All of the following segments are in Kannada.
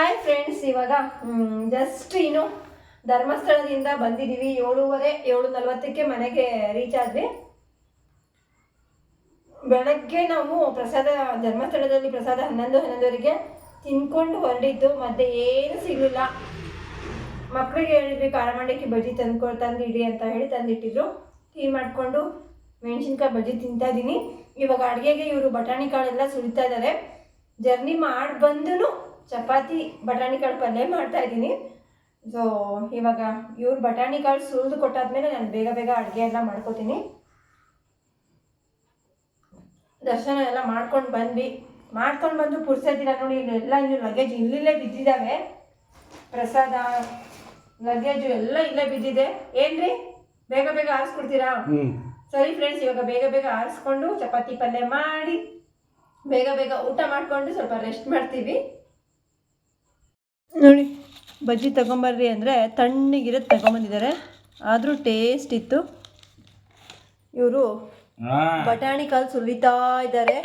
ಹಾಯ್ ಫ್ರೆಂಡ್ಸ್ ಇವಾಗ ಜಸ್ಟ್ ಇನ್ನು ಧರ್ಮಸ್ಥಳದಿಂದ ಬಂದಿದ್ದೀವಿ. ಏಳುವರೆ ಏಳು ನಲ್ವತ್ತಕ್ಕೆ ಮನೆಗೆ ರೀಚ್ ಆದ್ವಿ. ಬೆಳಗ್ಗೆ ನಾವು ಪ್ರಸಾದ, ಧರ್ಮಸ್ಥಳದಲ್ಲಿ ಪ್ರಸಾದ ಹನ್ನೊಂದು, ಹನ್ನೊಂದುವರೆಗೆ ತಿನ್ಕೊಂಡು ಹೊರಡಿದ್ದು ಮತ್ತೆ ಏನು ಸಿಗಲಿಲ್ಲ. ಮಕ್ಕಳಿಗೆ ಹೇಳಿದ್ವಿ, ಖಾರ ಮಂಡಕ್ಕಿ ಬಜ್ಜಿ ತಂದ್ಕೊ, ತಂದಿಡಿ ಅಂತ ಹೇಳಿ ತಂದಿಟ್ಟಿದ್ರು. ಟೀ ಮಾಡಿಕೊಂಡು ಮೆಣಸಿನ್ಕಾಯಿ ಬಜ್ಜಿ ತಿಂತಾ ಇದ್ದೀನಿ ಇವಾಗ ಅಡುಗೆಗೆ ಇವರು ಬಟಾಣಿ ಕಾಳೆಲ್ಲ ಸುರಿತಾ ಇದ್ದಾರೆ ಜರ್ನಿ ಮಾಡಿ ಬಂದು ಚಪಾತಿ ಬಟಾಣಿ ಕಾಳು ಪಲ್ಯ ಮಾಡ್ತಾ ಇದ್ದೀನಿ. ಸೊ ಇವಾಗ ಇವ್ರು ಬಟಾಣಿ ಕಾಳು ಸುರಿದು ಕೊಟ್ಟಾದ್ಮೇಲೆ ನಾನು ಬೇಗ ಬೇಗ ಅಡುಗೆ ಎಲ್ಲ ಮಾಡ್ಕೋತೀನಿ. ದರ್ಶನ ಎಲ್ಲ ಮಾಡ್ಕೊಂಡು ಬಂದ್ವಿ. ಮಾಡ್ಕೊಂಡು ಬಂದು ಪುರ್ಸೋದಿಲ್ಲ ನೋಡಿ ಇಲ್ಲೆಲ್ಲ ಇನ್ನು ಲಗೇಜ್ ಇಲ್ಲಿಲ್ಲೇ ಬಿದ್ದಿದ್ದಾವೆ ಪ್ರಸಾದ ಲಗೇಜು ಎಲ್ಲ ಇಲ್ಲೇ ಬಿದ್ದಿದೆ. ಏನ್ರಿ? ಬೇಗ ಬೇಗ ಆರಿಸ್ಕೊಡ್ತೀರಾ? ಸರಿ ಫ್ರೆಂಡ್ಸ್ ಇವಾಗ ಬೇಗ ಬೇಗ ಆರಿಸ್ಕೊಂಡು ಚಪಾತಿ ಪಲ್ಯ ಮಾಡಿ ಬೇಗ ಬೇಗ ಊಟ ಮಾಡಿಕೊಂಡು ಸ್ವಲ್ಪ ರೆಸ್ಟ್ ಮಾಡ್ತೀವಿ. ನೋಡಿ ಬಜ್ಜಿ ತಗೊಂಬರ್ರಿ ಅಂದರೆ ತಣ್ಣಗಿರೋದು ತಗೊಂಬಂದಿದ್ದಾರೆ. ಆದರೂ ಟೇಸ್ಟ್ ಇತ್ತು. ಇವರು ಬಟಾಣಿ ಕಾಲು ಸುಲಿತಾ ಇದ್ದಾರೆ.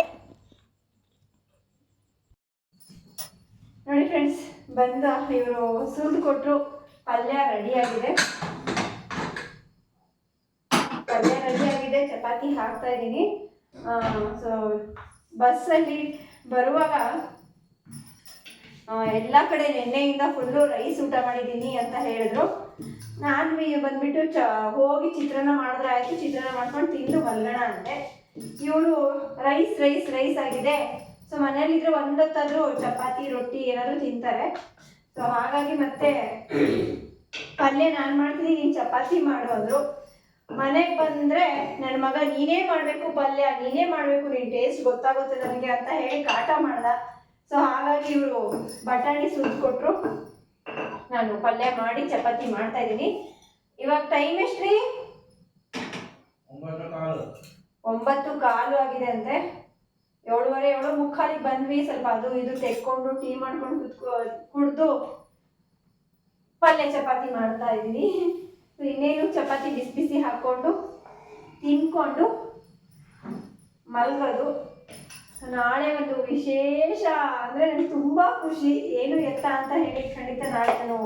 ನೋಡಿ ಫ್ರೆಂಡ್ಸ್ ಬಂದ ಇವರು ಸುಲಿದು ಕೊಟ್ಟರು ಪಲ್ಯ ರೆಡಿ ಆಗಿದೆ. ಪಲ್ಯ ರೆಡಿ ಆಗಿದೆ. ಚಪಾತಿ ಹಾಕ್ತಾ ಇದ್ದೀನಿ. ಸೊ ಬಸ್ಸಲ್ಲಿ ಬರುವಾಗ ಎಲ್ಲ ಕಡೆ ನಿನ್ನೆಯಿಂದ ಫುಲ್ಲು ರೈಸ್ ಊಟ ಮಾಡಿದ್ದೀನಿ ಅಂತ ಹೇಳಿದ್ರು. ನಾನು ಬಂದ್ಬಿಟ್ಟು ಚ, ಹೋಗಿ ಚಿತ್ರಾನ್ನ ಮಾಡಿದ್ರೆ ಆಯಿತು, ಚಿತ್ರಾನ್ನ ಮಾಡ್ಕೊಂಡು ತಿಂದು ಮಲ್ಗೋಣ ಅಂತೆ ಇವಳು ರೈಸ್ ರೈಸ್ ರೈಸ್ ಆಗಿದೆ. ಸೊ ಮನೇಲಿದ್ರೆ ಒಂದೊತ್ತಾದರೂ ಚಪಾತಿ, ರೊಟ್ಟಿ ಏನಾದರೂ ತಿಂತಾರೆ. ಸೊ ಹಾಗಾಗಿ ಮತ್ತೆ ಪಲ್ಯ ನಾನು ಮಾಡ್ತೀನಿ, ನೀನು ಚಪಾತಿ ಮಾಡೋದ್ರು ಮನೆಗೆ ಬಂದರೆ ನನ್ನ ಮಗ, ನೀನೇ ಮಾಡಬೇಕು ಪಲ್ಯ, ನೀನೇ ಮಾಡಬೇಕು ನಿನ್ನ ಟೇಸ್ಟ್ ಗೊತ್ತಾಗುತ್ತೆ ನನಗೆ ಅಂತ ಹೇಳಿ ಕಾಟ ಮಾಡ್ದ. ಸೊ ಹಾಗಾಗಿ ಇವರು ಬಟಾಣಿ ಸುರಿದು ಕೊಟ್ಟರು ನಾನು ಪಲ್ಯ ಮಾಡಿ ಚಪಾತಿ ಮಾಡ್ತಾ ಇದ್ದೀನಿ. ಇವಾಗ ಟೈಮ್ ಎಷ್ಟ್ರಿ? ಒಂಬತ್ತು ಕಾಲು. ಆಗಿದೆ ಅಂತೆ. ಏಳುವರೆ ಏಳು ಮುಖಾಲಿಗೆ ಬಂದ್ವಿ. ಸ್ವಲ್ಪ ಅದು ಇದು ತೆಕ್ಕೊಂಡು ಟೀ ಮಾಡ್ಕೊಂಡು ಕುತ್ಕೊ ಕುಡ್ದು ಪಲ್ಯ ಚಪಾತಿ ಮಾಡ್ತಾ ಇದ್ದೀನಿ. ಸೊ ಇನ್ನೇನು ಚಪಾತಿ ಬಿಸಿ ಬಿಸಿ ಹಾಕ್ಕೊಂಡು ತಿನ್ಕೊಂಡು ಮಲ್ಗೋದು. ನಾಳೆ ಒಂದು ವಿಶೇಷ ಅಂದರೆ ನನಗೆ ತುಂಬ ಖುಷಿ ಏನು ಎತ್ತ ಅಂತ ಹೇಳಿ ಖಂಡಿತ ನಾಳೆ ನಾನು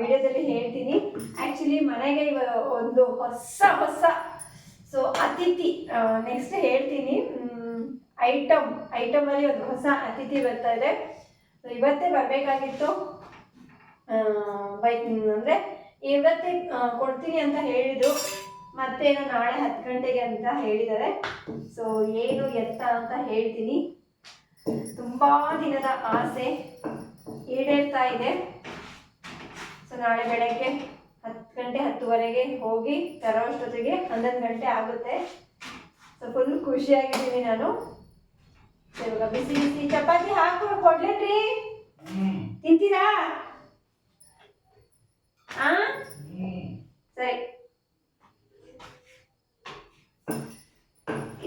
ವಿಡಿಯೋದಲ್ಲಿ ಹೇಳ್ತೀನಿ. ಆ್ಯಕ್ಚುಲಿ ಮನೆಗೆ ಇವ ಒಂದು ಹೊಸ ಹೊಸ ಸೊ ಅತಿಥಿ ನೆಕ್ಸ್ಟ್ ಹೇಳ್ತೀನಿ. ಐಟಮ್ ಐಟಮಲ್ಲಿ ಒಂದು ಹೊಸ ಅತಿಥಿ ಬರ್ತಾ ಇದೆ. ಸೊ ಇವತ್ತೇ ಬರಬೇಕಾಗಿತ್ತು. ಬೈಕ್ ಅಂದರೆ ಇವತ್ತೇ ಕೊಡ್ತೀನಿ ಅಂತ ಹೇಳಿದರು. ಮತ್ತೇನು ನಾಳೆ ಹತ್ತು ಗಂಟೆಗೆ ಅಂತ ಹೇಳಿದ್ದಾರೆ. ಸೊ ಏನು ಎತ್ತ ಅಂತ ಹೇಳ್ತೀನಿ. ತುಂಬ ದಿನದ ಆಸೆ ಈಡೇರ್ತಾ ಇದೆ. ಸೊ ನಾಳೆ ಬೆಳಗ್ಗೆ ಹತ್ತು ಗಂಟೆ ಹತ್ತುವರೆಗೆ ಹೋಗಿ ತರೋಷ್ಟೊತ್ತಿಗೆ ಹನ್ನೊಂದು ಗಂಟೆ ಆಗುತ್ತೆ. ಸೊ ಫುಲ್ ಖುಷಿಯಾಗಿದ್ದೀನಿ ನಾನು. ಇವಾಗ ಬಿಸಿ ಬಿಸಿ ಚಪಾತಿ ಹಾಕು ಕೊಡ್ಲೇನ್ರಿ? ತಿಂತೀರಾ? ಆ ಸರಿ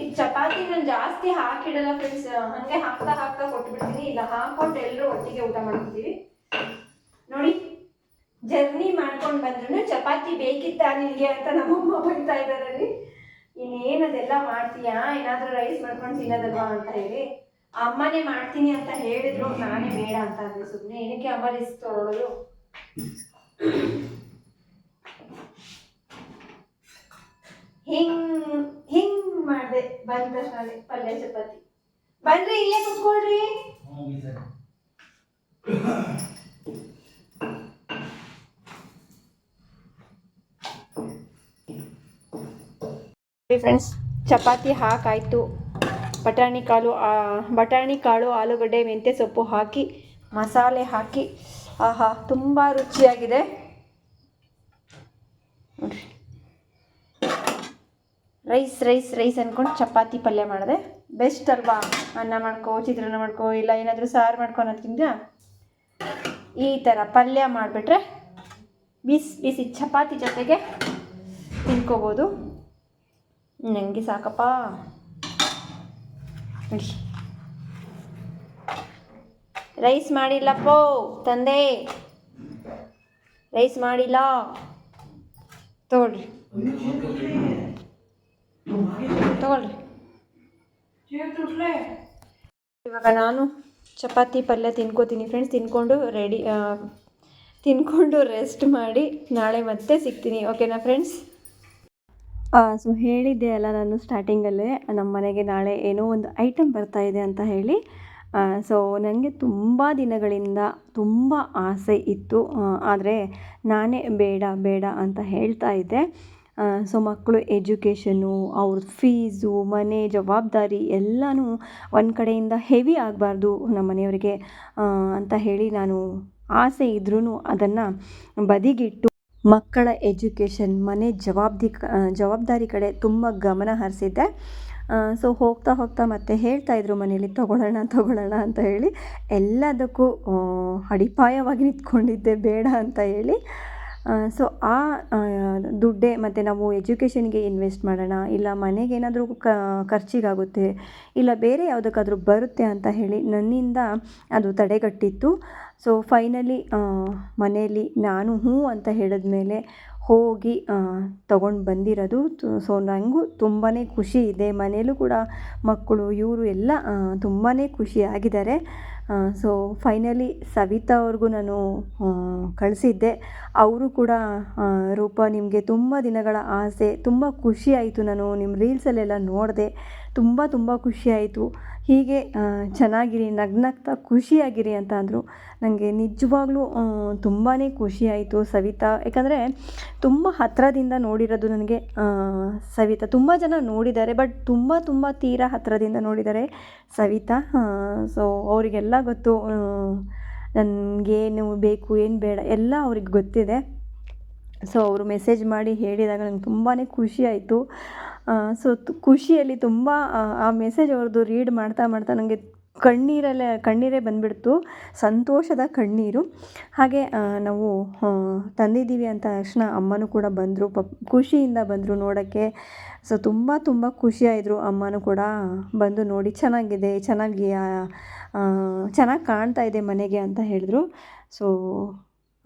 ಈ ಚಪಾತಿ ಜಾಸ್ತಿ ಹಾಕಿಡಲ್ಲ ಫ್ರೆಂಡ್ಸ್ ಹಂಗೆ ಹಾಕ್ತಾ ಹಾಕ್ತಾ ಕೊಟ್ಬಿಡ್ತೀನಿ. ಇಲ್ಲ ಹಾಕೊಂಡು ಎಲ್ಲರೂ ಒಟ್ಟಿಗೆ ಊಟ ಮಾಡ್ತೀವಿ. ನೋಡಿ ಜರ್ನಿ ಮಾಡ್ಕೊಂಡು ಬಂದ್ರು ಚಪಾತಿ ಬೇಕಿತ್ತ ನಿನಗೆ ಅಂತ ನಮ್ಮಮ್ಮ ಬೈತಾ ಇದ್ದಾರೆ ಅಲ್ಲಿ. ಇನ್ನೇನು ಅದೆಲ್ಲ ಮಾಡ್ತೀಯಾ? ಏನಾದರೂ ರೈಸ್ ಮಾಡ್ಕೊಂಡು ತಿನ್ನೋದಲ್ವಾ ಅಂತ ಹೇಳಿ. ಅಮ್ಮನೇ ಮಾಡ್ತೀನಿ ಅಂತ ಹೇಳಿದ್ರು. ನಾನೇ ಬೇಡ ಅಂತ ಅಂದ್ರೆ ಸುಮ್ಮನೆ ಏನಕ್ಕೆ ಅಮ್ಮ ರಿಸ್ಕ್ ತೊಗೊಳೋದು ಹಿಂಗ್ ಹಿಂಗ್ ಮಾಡಿದೆ ಬಂದ ತಕ್ಷಣ ಪಲ್ಯ ಚಪಾತಿ. ಬಂದ್ರಿ ಇಲ್ಲೇ ಕುತ್ಕೊಳ್ರಿ. ಫ್ರೆಂಡ್ಸ್ ಚಪಾತಿ ಹಾಕಾಯಿತು. ಬಟಾಣಿ ಕಾಳು ಆ, ಬಟಾಣಿ ಕಾಳು ಆಲೂಗಡ್ಡೆ ಮೆಂತ್ಯ ಸೊಪ್ಪು ಹಾಕಿ ಮಸಾಲೆ ಹಾಕಿ. ಆಹಾ ತುಂಬ ರುಚಿಯಾಗಿದೆ. ನೋಡ್ರಿ. ರೈಸ್ ರೈಸ್ ರೈಸ್ ಅಂದ್ಕೊಂಡು ಚಪಾತಿ ಪಲ್ಯ ಮಾಡಿದೆ. ಬೆಸ್ಟ್ ಅಲ್ವಾ? ಅನ್ನ ಮಾಡ್ಕೋ, ಚಿತ್ರಾನ್ನ ಮಾಡ್ಕೋ, ಇಲ್ಲ ಏನಾದರೂ ಸಾರು ಮಾಡ್ಕೋ ಅನ್ನೋದ್ಕಿಂತ ಈ ಥರ ಪಲ್ಯ ಮಾಡಿಬಿಟ್ರೆ ಬಿಸಿ ಬಿಸಿ ಚಪಾತಿ ಜೊತೆಗೆ ತಿನ್ಕೋಬೋದು. ನನಗೆ ಸಾಕಪ್ಪ. ರೈಸ್ ಮಾಡಿಲ್ಲಪ್ಪೋ, ತಂದೆ. ರೈಸ್ ಮಾಡಿಲ್ಲ. ತಗೊಳ್ರಿ ತಗೊಳ್ರಿ. ಇವಾಗ ನಾನು ಚಪಾತಿ ಪಲ್ಯ ತಿನ್ಕೋತೀನಿ. ಫ್ರೆಂಡ್ಸ್ ತಿನ್ಕೊಂಡು ರೆಡಿ ತಿನ್ಕೊಂಡು ರೆಸ್ಟ್ ಮಾಡಿ ನಾಳೆ ಮತ್ತೆ ಸಿಗ್ತೀನಿ. ಓಕೆನಾ ಫ್ರೆಂಡ್ಸ್ ಸೊ ಹೇಳಿದ್ದೆ ಅಲ್ಲ ನಾನು ಸ್ಟಾರ್ಟಿಂಗಲ್ಲೇ ನಮ್ಮ ಮನೆಗೆ ನಾಳೆ ಏನೋ ಒಂದು ಐಟಮ್ ಬರ್ತಾ ಇದೆ ಅಂತ ಹೇಳಿ. ಸೊ ನನಗೆ ತುಂಬ ದಿನಗಳಿಂದ ತುಂಬ ಆಸೆ ಇತ್ತು. ಆದರೆ ನಾನೇ ಬೇಡ ಬೇಡ ಅಂತ ಹೇಳ್ತಾ ಇದ್ದೆ. ಸೊ ಮಕ್ಕಳು ಎಜುಕೇಷನು ಅವ್ರ ಫೀಸು ಮನೆ ಜವಾಬ್ದಾರಿ ಎಲ್ಲನೂ ಒಂದು ಕಡೆಯಿಂದ ಹೆವಿ ಆಗಬಾರ್ದು ನಮ್ಮ ಮನೆಯವರಿಗೆ. ಅಂತ ಹೇಳಿ ನಾನು ಆಸೆ ಇದ್ರೂ ಅದನ್ನು ಬದಿಗಿಟ್ಟು ಮಕ್ಕಳ ಎಜುಕೇಷನ್ ಮನೆ ಜವಾಬ್ದಿ ಜವಾಬ್ದಾರಿ ಕಡೆ ತುಂಬ ಗಮನ ಹರಿಸಿದ್ದೆ. ಸೊ ಹೋಗ್ತಾ ಹೋಗ್ತಾ ಮತ್ತೆ ಹೇಳ್ತಾ ಇದ್ರು ಮನೇಲಿ ತೊಗೊಳ್ಳೋಣ ತೊಗೊಳ್ಳೋಣ ಅಂತ ಹೇಳಿ ಎಲ್ಲದಕ್ಕೂ ಅಡಿಪಾಯವಾಗಿ ನಿಂತ್ಕೊಂಡಿದ್ದೆ, ಬೇಡ ಅಂತ ಹೇಳಿ. ಸೊ ಆ ದುಡ್ಡೇ ಮತ್ತು ನಾವು ಎಜುಕೇಷನ್ಗೆ ಇನ್ವೆಸ್ಟ್ ಮಾಡೋಣ, ಇಲ್ಲ ಮನೆಗೆ ಏನಾದರೂ ಖರ್ಚಿಗಾಗುತ್ತೆ, ಇಲ್ಲ ಬೇರೆ ಯಾವುದಕ್ಕಾದ್ರೂ ಬರುತ್ತೆ ಅಂತ ಹೇಳಿ ನನ್ನಿಂದ ಅದು ತಡೆಗಟ್ಟಿತ್ತು. ಸೊ ಫೈನಲಿ ಮನೆಯಲ್ಲಿ ನಾನು ಹ್ಞೂ ಅಂತ ಹೇಳಿದ ಮೇಲೆ ಹೋಗಿ ತಗೊಂಡು ಬಂದಿರೋದು. ಸೊ ನನಗೂ ತುಂಬಾ ಖುಷಿ ಇದೆ. ಮನೆಯಲ್ಲೂ ಕೂಡ ಮಕ್ಕಳು, ಇವರು ಎಲ್ಲ ತುಂಬಾ ಖುಷಿಯಾಗಿದ್ದಾರೆ. ಸೊ ಫೈನಲಿ ಸವಿತಾ ಅವ್ರಿಗೂ ನಾನು ಕಳಿಸಿದ್ದೆ. ಅವರು ಕೂಡ ರೂಪ ನಿಮಗೆ ತುಂಬ ದಿನಗಳ ಆಸೆ, ತುಂಬ ಖುಷಿ ಆಯಿತು ನಾನು ನಿಮ್ಮ ರೀಲ್ಸಲ್ಲೆಲ್ಲ ನೋಡಿದೆ. ತುಂಬ ತುಂಬ ಖುಷಿಯಾಯಿತು. ಹೀಗೆ ಚೆನ್ನಾಗಿರಿ, ನಗ್ನಗ್ತಾ ಖುಷಿಯಾಗಿರಿ ಅಂತ ಅಂದರು. ನನಗೆ ನಿಜವಾಗ್ಲೂ ತುಂಬಾ ಖುಷಿಯಾಯಿತು ಸವಿತಾ. ಯಾಕಂದರೆ ತುಂಬ ಹತ್ತಿರದಿಂದ ನೋಡಿರೋದು ನನಗೆ ಸವಿತಾ. ತುಂಬ ಜನ ನೋಡಿದ್ದಾರೆ, ಬಟ್ ತುಂಬ ತುಂಬ ತೀರಾ ಹತ್ತಿರದಿಂದ ನೋಡಿದ್ದಾರೆ ಸವಿತಾ. ಸೊ ಅವರಿಗೆಲ್ಲ ಗೊತ್ತು ನನಗೇನು ಬೇಕು, ಏನು ಬೇಡ, ಎಲ್ಲ ಅವ್ರಿಗೆ ಗೊತ್ತಿದೆ. ಸೊ ಅವರು ಮೆಸೇಜ್ ಮಾಡಿ ಹೇಳಿದಾಗ ನಂಗೆ ತುಂಬಾ ಖುಷಿ ಆಯಿತು. ಸೊ ಖುಷಿಯಲ್ಲಿ ತುಂಬ, ಆ ಮೆಸೇಜ್ ಅವ್ರದ್ದು ರೀಡ್ ಮಾಡ್ತಾ ಮಾಡ್ತಾ ನನಗೆ ಕಣ್ಣೀರಲ್ಲೇ, ಕಣ್ಣೀರೇ ಬಂದುಬಿಡ್ತು. ಸಂತೋಷದ ಕಣ್ಣೀರು. ಹಾಗೆ ನಾವು ತಂದಿದ್ದೀವಿ ಅಂತ ತಕ್ಷಣ ಅಮ್ಮನೂ ಕೂಡ ಬಂದರು. ಪಪ್, ಖುಷಿಯಿಂದ ಬಂದರು ನೋಡೋಕ್ಕೆ. ಸೊ ತುಂಬ ತುಂಬ ಖುಷಿಯಾಯಿದ್ರು ಅಮ್ಮನೂ ಕೂಡ ಬಂದು ನೋಡಿ ಚೆನ್ನಾಗಿದೆ, ಚೆನ್ನಾಗಿ ಚೆನ್ನಾಗಿ ಕಾಣ್ತಾ ಇದೆ ಮನೆಗೆ ಅಂತ ಹೇಳಿದ್ರು. ಸೊ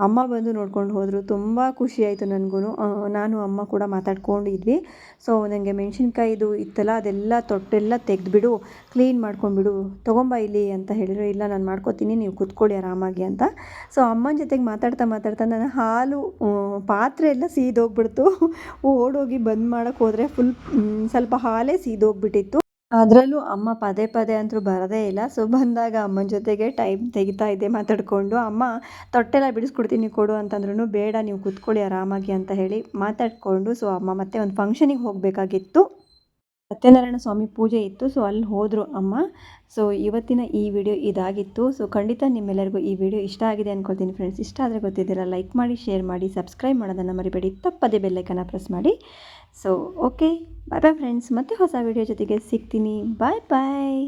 ಅಮ್ಮ ಬಂದು ನೋಡ್ಕೊಂಡು ಹೋದರು. ತುಂಬ ಖುಷಿಯಾಯಿತು ನನಗೂ ನಾನು ಅಮ್ಮ ಕೂಡ ಮಾತಾಡ್ಕೊಂಡಿದ್ವಿ. ಸೊ ನನಗೆ ಮೆಣಸಿನ್ಕಾಯಿದು ಇತ್ತಲ್ಲ, ಅದೆಲ್ಲ ತೊಟ್ಟೆಲ್ಲ ತೆಗೆದ್ಬಿಡು ಕ್ಲೀನ್ ಮಾಡ್ಕೊಂಡ್ಬಿಡು, ತೊಗೊಂಬ ಇಲ್ಲಿ ಅಂತ ಹೇಳಿದ್ರು. ಇಲ್ಲ, ನಾನು ಮಾಡ್ಕೋತೀನಿ, ನೀವು ಕೂತ್ಕೊಳ್ಳಿ ಆರಾಮಾಗಿ ಅಂತ. ಸೊ ಅಮ್ಮನ ಜೊತೆಗೆ ಮಾತಾಡ್ತಾ ಮಾತಾಡ್ತಾ ನನ್ನ ಹಾಲು ಪಾತ್ರೆ ಎಲ್ಲ ಸೀದೋಗ್ಬಿಡ್ತು. ಓಡೋಗಿ ಬಂದ್ ಮಾಡೋಕ್ಕೆ ಹೋದರೆ ಫುಲ್ ಸ್ವಲ್ಪ ಹಾಲೇ ಸೀದೋಗ್ಬಿಟ್ಟಿತ್ತು. ಅದರಲ್ಲೂ ಅಮ್ಮ ಪದೇ ಪದೇ ಅಂತೂ ಬರೋದೇ ಇಲ್ಲ. ಸೊ ಬಂದಾಗ ಅಮ್ಮನ ಜೊತೆಗೆ ಟೈಮ್ ತೆಗಿತಾ ಇದ್ದೆ, ಮಾತಾಡಿಕೊಂಡು, ಅಮ್ಮ, ತೊಟ್ಟೆಲ್ಲ ಬಿಡಿಸ್ಕೊಡ್ತೀನಿ ಕೊಡು ಅಂತಂದ್ರೂ ಬೇಡ, ನೀವು ಕೂತ್ಕೊಳ್ಳಿ ಆರಾಮಾಗಿ ಅಂತ ಹೇಳಿ ಮಾತಾಡಿಕೊಂಡು ಸೊ ಅಮ್ಮ ಮತ್ತೆ ಒಂದು ಫಂಕ್ಷನಿಗೆ ಹೋಗಬೇಕಾಗಿತ್ತು. ಸತ್ಯನಾರಾಯಣ ಸ್ವಾಮಿ ಪೂಜೆ ಇತ್ತು ಸೊ ಅಲ್ಲಿ ಹೋದರು ಅಮ್ಮ. ಸೊ ಇವತ್ತಿನ ಈ ವಿಡಿಯೋ ಇದಾಗಿತ್ತು. ಸೊ ಖಂಡಿತ ನಿಮ್ಮೆಲ್ಲರಿಗೂ ಈ ವಿಡಿಯೋ ಇಷ್ಟ ಆಗಿದೆ ಅಂದ್ಕೊಳ್ತೀನಿ ಫ್ರೆಂಡ್ಸ್ ಇಷ್ಟ ಆದರೆ ಗೊತ್ತಿದ್ದೀರಾ ಲೈಕ್ ಮಾಡಿ ಶೇರ್ ಮಾಡಿ ಸಬ್ಸ್ಕ್ರೈಬ್ ಮಾಡೋದನ್ನು ಮರಿಬೇಡಿ. ತಪ್ಪದೇ ಬೆಲ್ಲೈಕನ್ನ ಪ್ರೆಸ್ ಮಾಡಿ. So okay bye bye friends ಮತ್ತೆ ಹೊಸ ವಿಡಿಯೋ ಜೊತೆಗೆ ಸಿಗ್ತೀನಿ. ಬಾಯ್ ಬಾಯ್